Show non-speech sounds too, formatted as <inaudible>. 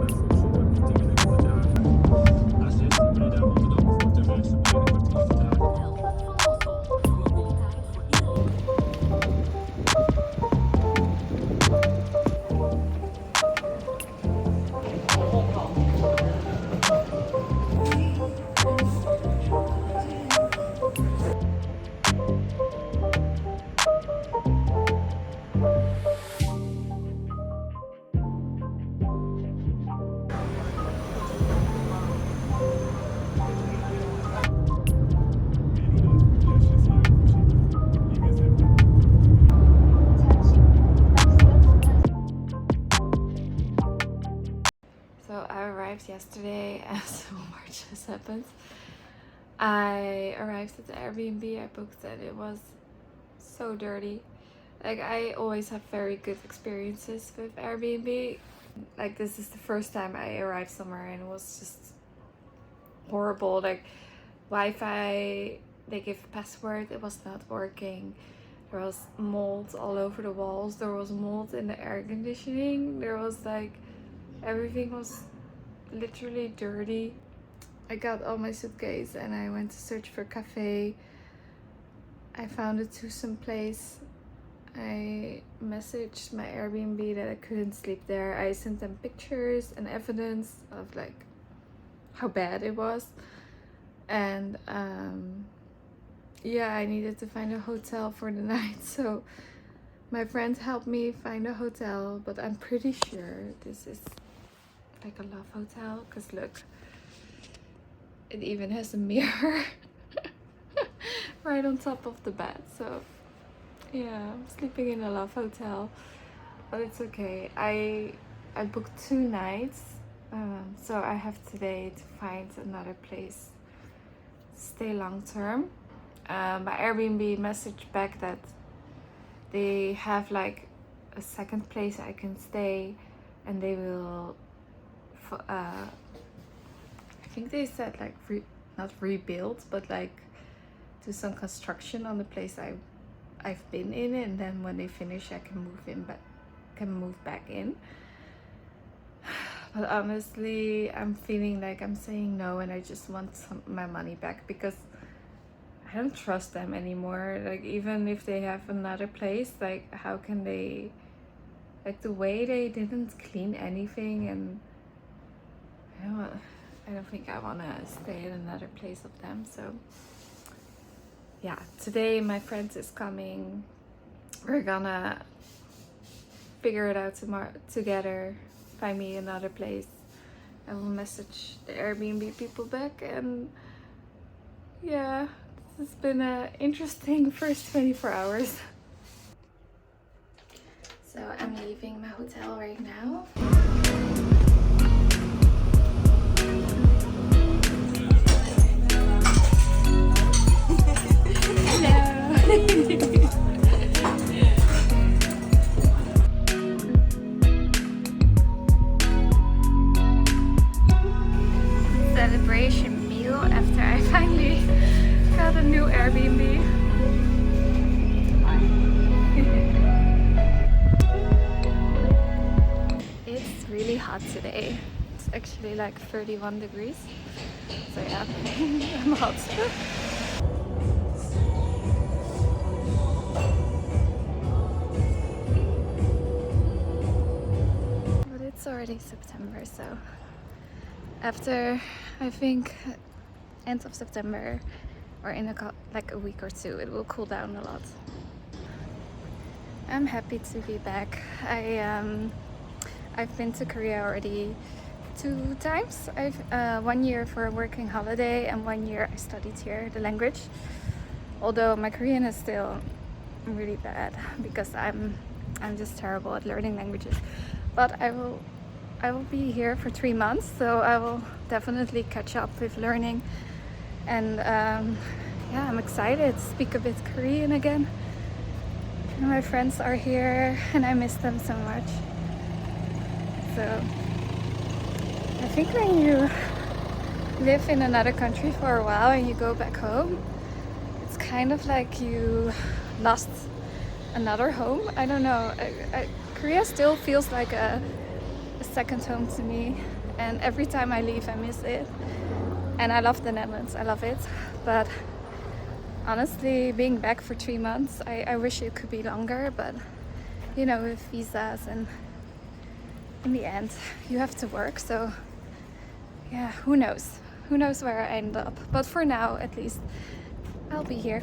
Bye. Arrived yesterday and so much has happened. I arrived at the Airbnb I booked and it was so dirty. Like I always have very good experiences with Airbnb. Like this is the first time I arrived somewhere and it was just horrible. Like Wi-Fi, they give a password, it was not working. There was mold all over the walls. There was mold in the air conditioning. There was like everything was literally dirty. I got all my suitcase and I went to search for cafe. I found a twosome place. I messaged my Airbnb that I couldn't sleep there. I sent them pictures and evidence of like how bad it was. And um, yeah, I needed to find a hotel for the <laughs> night. So my friend helped me find a hotel, but I'm pretty sure this is like a love hotel because look, it even has a mirror <laughs> right on top of the bed. So yeah, I'm sleeping in a love hotel, but it's okay. I I booked two nights, um, so I have today to find another place stay long term. Um, my Airbnb messaged back that they have like a second place I can stay, and they will. Uh, I think they said like re- not rebuild, but like do some construction on the place I I've been in, and then when they finish, I can move in back, can move back in. <sighs> But honestly, I'm feeling like I'm saying no, and I just want some, my money back because I don't trust them anymore. Like even if they have another place, like how can they, like the way they didn't clean anything, and I don't, think I wanna stay in another place of them. So yeah, today my friend is coming. We're gonna figure it out tomorrow together. Find me another place. I will message the Airbnb people back and yeah, this has been an interesting <laughs> first 24 hours. So I'm leaving my hotel right now. <laughs> celebration meal after I finally got a new Airbnb. <laughs> it's really hot today. It's actually like 31 degrees. So yeah, <laughs> I'm hot. Already September, so after I think end of September or in a like a week or two, it will cool down a lot. I'm happy to be back. I um, I've been to Korea already two times. I've uh, one year for a working holiday and one year I studied here the language. Although my Korean is still really bad because I'm I'm just terrible at learning languages. But I will I will be here for three months, so I will definitely catch up with learning. And um, yeah, I'm excited to speak a bit Korean again. And my friends are here, and I miss them so much. So I think when you live in another country for a while and you go back home, it's kind of like you lost another home. I don't know. I, I, Korea still feels like a a second home to me and every time I leave I miss it. And I love the Netherlands I love it. But honestly being back for three months I, I wish it could be longer but you know with visas and in the end you have to work so yeah who knows? Who knows where I end up? But for now at least I'll be here